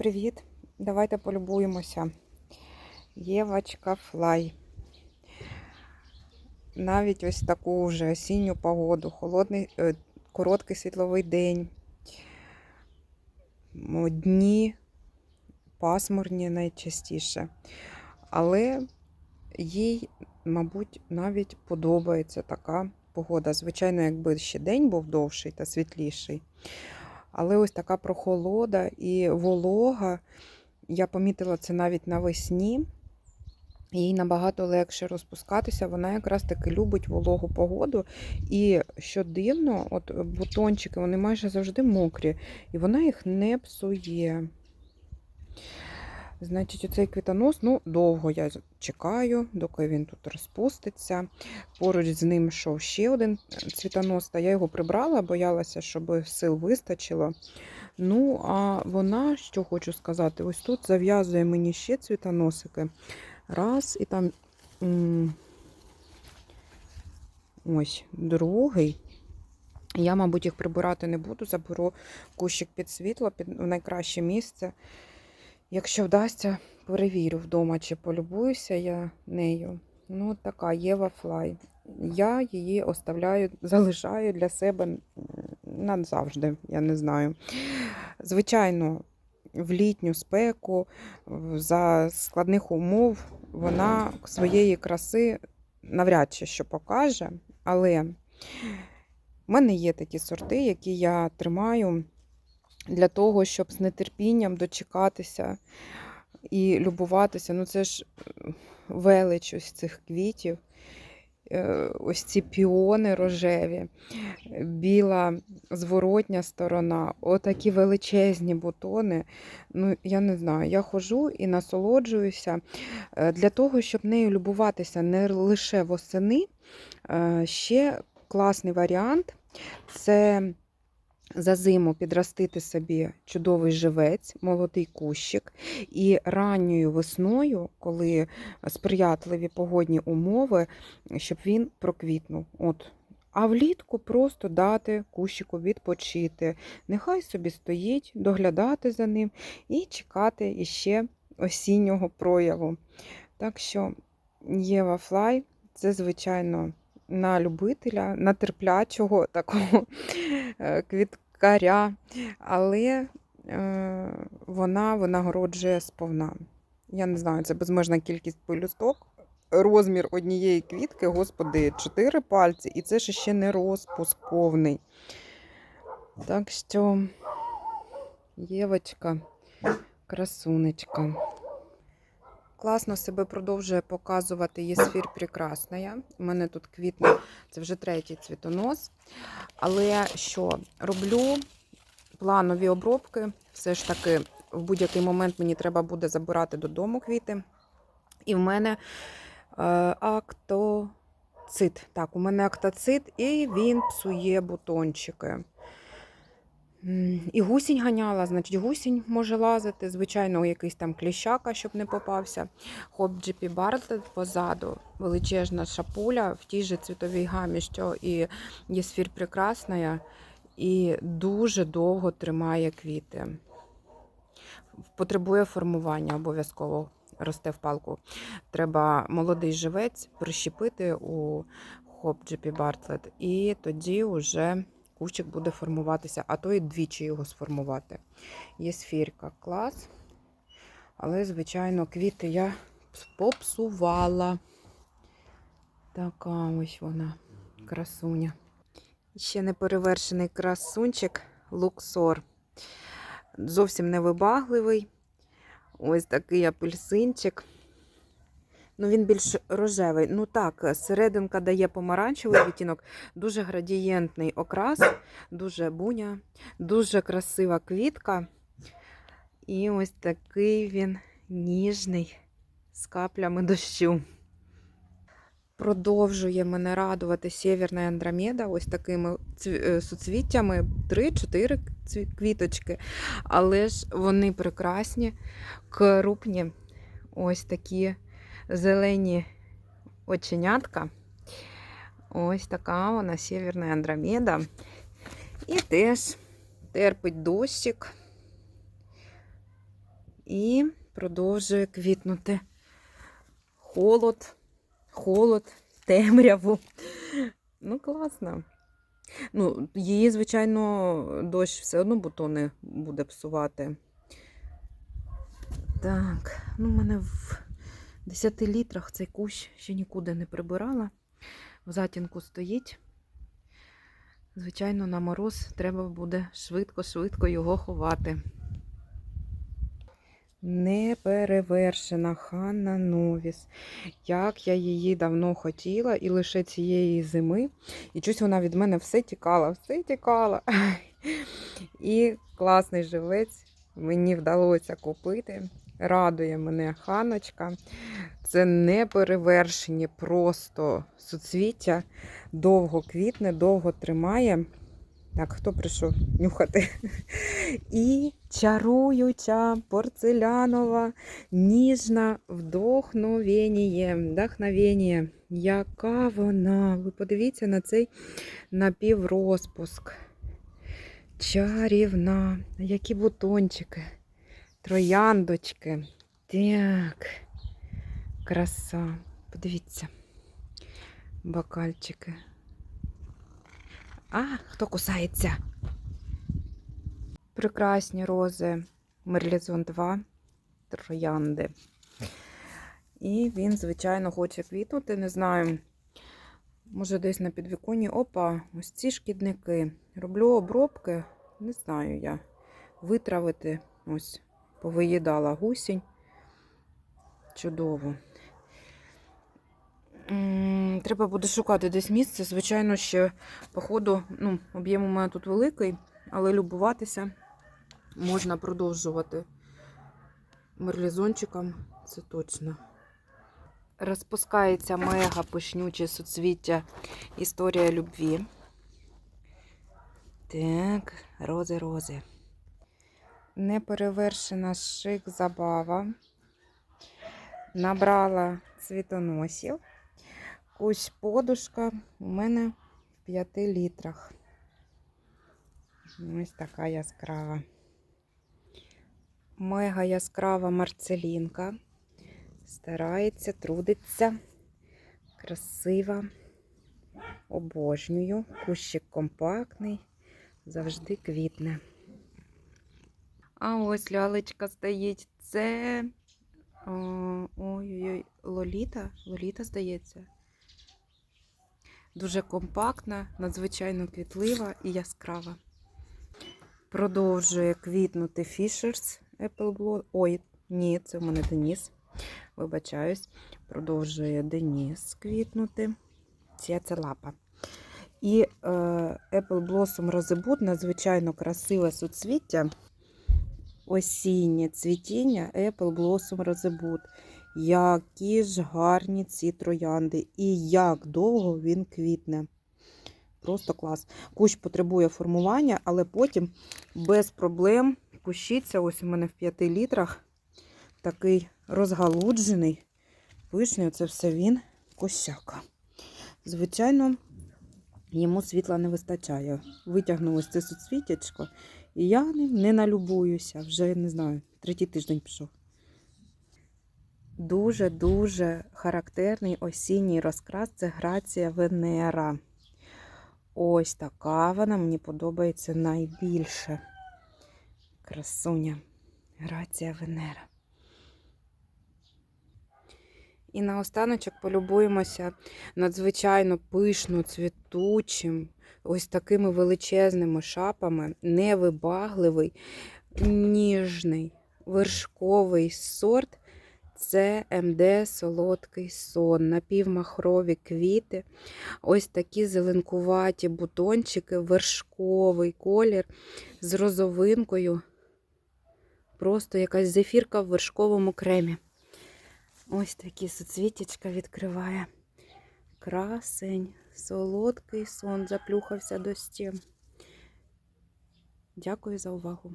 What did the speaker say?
Привіт! Давайте полюбуємося. Євочка флай. Навіть ось таку вже осінню погоду, холодний, е, короткий світловий день. Дні пасмурні найчастіше. Але їй, мабуть, навіть подобається така погода. Звичайно, якби ще день був довший та світліший. Але ось така прохолода і волога. Я помітила це навіть навесні. Їй набагато легше розпускатися. Вона якраз таки любить вологу погоду. І що дивно, от бутончики вони майже завжди мокрі, і вона їх не псує. Значить, оцей квітонос, ну, довго я чекаю, доки він тут розпуститься. Поруч з ним йшов ще один цвітонос, та я його прибрала, боялася, щоб сил вистачило. Ну, а вона, що хочу сказати, ось тут зав'язує мені ще цвітоносики. Раз, і там ось другий. Я, мабуть, їх прибирати не буду, заберу кущик під світло, під найкраще місце. Якщо вдасться, перевірю вдома, чи полюбуюся я нею. Ну, така Єва Флай. Я її оставляю, залишаю для себе назавжди, я не знаю. Звичайно, в літню спеку, за складних умов, вона своєї краси навряд чи що покаже, але в мене є такі сорти, які я тримаю для того, щоб з нетерпінням дочекатися і любуватися. Ну, це ж велич ось цих квітів. Е, Ось ці піони рожеві, біла зворотня сторона, отакі величезні бутони. Ну, я не знаю, я ходжу і насолоджуюся Е, для того, щоб нею любуватися не лише восени. е, Ще класний варіант це за зиму підростити собі чудовий живець, молодий кущик, і ранньою весною, коли сприятливі погодні умови, щоб він проквітнув. От. А влітку просто дати кущику відпочити. Нехай собі стоїть, доглядати за ним і чекати іще осіннього прояву. Так що Єва Флай це, звичайно, на любителя, на терплячого такого е, квіткаря, але е, вона винагороджує сповна. Я не знаю, це безмежна кількість пелюсток. Розмір однієї квітки, господи, 4 пальці, і це ж ще не розпуск повний. Так що, Євочка, красунечка. Класно себе продовжує показувати Єсфір Прекрасная. У мене тут квітне, це вже третій цвітонос. Але що, роблю планові обробки. Все ж таки, в будь-який момент мені треба буде забирати додому квіти. І в мене е, актоцит. Так, у мене актоцит, і він псує бутончики. І гусінь ганяла, значить, гусінь може лазити. Звичайно, якийсь там кліщака, щоб не попався. Хоп Джипі Бартлет позаду, величезна шапуля в тій же цвітовій гамі, що і Єсфір Прекрасна, і дуже довго тримає квіти. Потребує формування обов'язково. Росте в палку. Треба молодий живець прищепити у хоп Джипі Бартлет, і тоді вже кущик буде формуватися, а то і двічі його сформувати. Є сфірка, клас. Але, звичайно, квіти я попсувала. Така ось вона, красуня. Ще не перевершений красунчик Луксор. Зовсім невибагливий. Ось такий апельсинчик. Ну, він більш рожевий. Ну так, серединка дає помаранчевий відтінок, дуже градієнтний окрас, дуже буня, дуже красива квітка. І ось такий він ніжний з каплями дощу. Продовжує мене радувати Сєвєрна Андромеда ось такими е, суцвіттями 3-4 квіточки. Але ж вони прекрасні, крупні, ось такі зелені оченятка. Ось така вона Сєвєрна Андромеда. І теж терпить дощик. І продовжує квітнути. Холод, холод, темряву. Ну, класно. Ну, її, звичайно, дощ все одно бутони буде псувати. Так, ну, в мене в 10 літрах цей кущ ще нікуди не прибирала. В затінку стоїть. Звичайно, на мороз треба буде швидко-швидко його ховати. Неперевершена Ханна Новіс. Як я її давно хотіла, і лише цієї зими. І чусь вона від мене все тікала, все тікала. І класний живець мені вдалося купити. Радує мене ханочка. Це неперевершені просто суцвіття. Довго квітне, довго тримає. Так, хто прийшов нюхати? І чаруюча порцелянова, ніжна вдохновення, вдохновення. Яка вона? Ви подивіться на цей напіврозпуск. Чарівна. Які бутончики, трояндочки. Так, краса. Подивіться. Бокальчики. А, хто кусається? Прекрасні рози Мерлізон 2 троянди. І він, звичайно, хоче квітнути. Не знаю, може, десь на підвіконні. Опа, ось ці шкідники. Роблю обробки, не знаю я. Витравити, ось, повиїдала гусінь. Чудово. Треба буде шукати десь місце. Звичайно, ще, походу, ну, об'єм у мене тут великий, але любуватися можна продовжувати мерлізончиком, це точно. Розпускається мега пишнюче суцвіття Історія любві. Так, рози-рози. Неперевершена шик забава. Набрала цвітоносів. Ось подушка у мене в 5 літрах. Ось така яскрава. Мега яскрава марцелінка. Старається, трудиться. Красива. Обожнюю. Кущик компактний, завжди квітне. А ось лялечка стоїть. Це. Ой-ой-ой, Лоліта. Лоліта, здається. Дуже компактна, надзвичайно квітлива і яскрава. Продовжує квітнути Fishers Apple Blossom. Ой, ні, це в мене Деніс. Вибачаюсь. Продовжує Деніс квітнути. Ця це лапа. І е, Apple Blossom Rosebud надзвичайно красиве суцвіття. Осіннє цвітіння Apple Blossom Rosebud. Які ж гарні ці троянди. І як довго він квітне. Просто клас. Кущ потребує формування, але потім без проблем кущиться. Ось у мене в 5 літрах такий розгалуджений. Пишний, це все він косяка. Звичайно, йому світла не вистачає. Витягнули ось це суцвітячко, і я ним не налюбуюся. Вже не знаю, третій тиждень пішов. Дуже-дуже характерний осінній розкрас це грація Венера. Ось така вона мені подобається найбільше. Красуня. Грація Венера. І наостаночок полюбуємося надзвичайно пишно цвітучим, ось такими величезними шапами, невибагливий, ніжний, вершковий сорт. Це МД Солодкий сон, напівмахрові квіти, ось такі зеленкуваті бутончики, вершковий колір з розовинкою. Просто якась зефірка в вершковому кремі. Ось такі суцвітячка відкриває. Красень, солодкий сон, заплюхався до стін. Дякую за увагу.